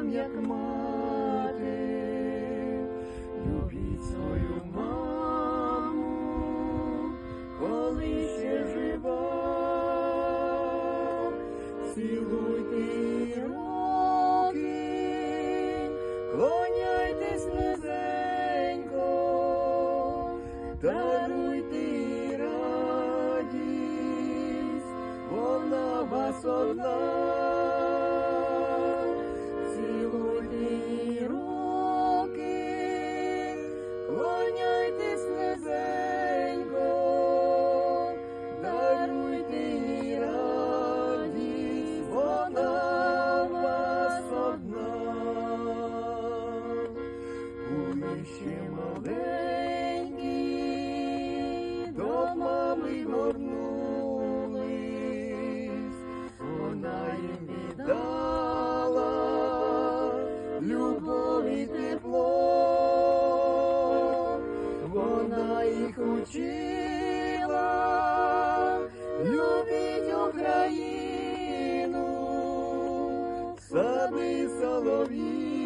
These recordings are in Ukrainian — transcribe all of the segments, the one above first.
вам як мати, любіть свою маму, коли ще жива, цілуйте руки, клоняйтесь низенько, даруйте радість, вона вас одна. Клоняйтесь їх учила, любіть Україну, сади солов'їні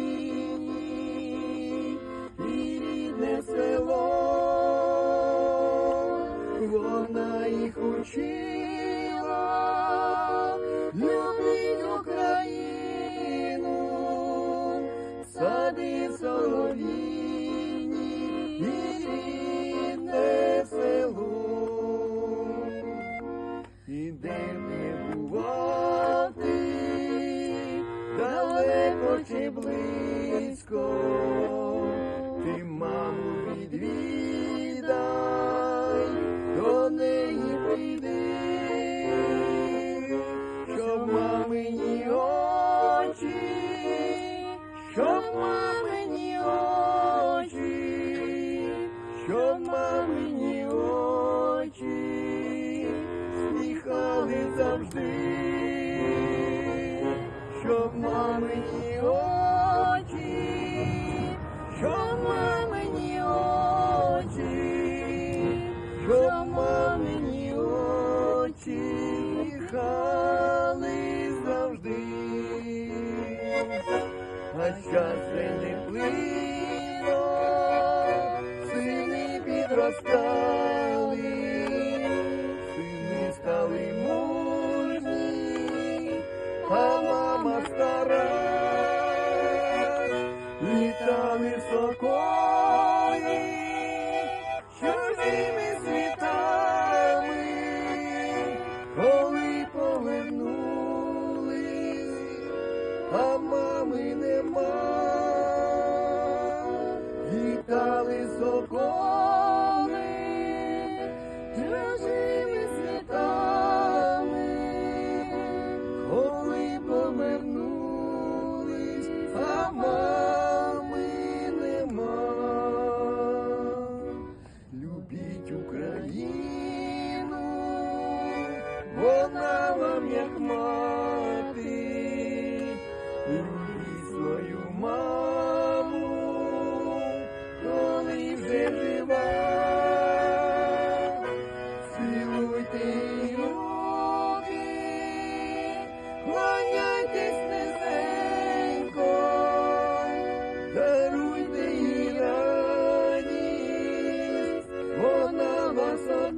і рідне село, вона їх учила, любіть Україну, сади солов'їні далеко близько, ти маму відвідай, до неї прийди, щоб мамині очі, щоб мамині очі, щоб мамині очі сміхали завжди, щоб мамині очі, щоб мамині очі, щоб мамині очі сміхали завжди. А вже не плино, сини підростали, а мами нема, літали соколи, чужими світами, коли повернулись, а мами нема. Любіть Україну, вона вам як мати.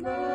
Bye.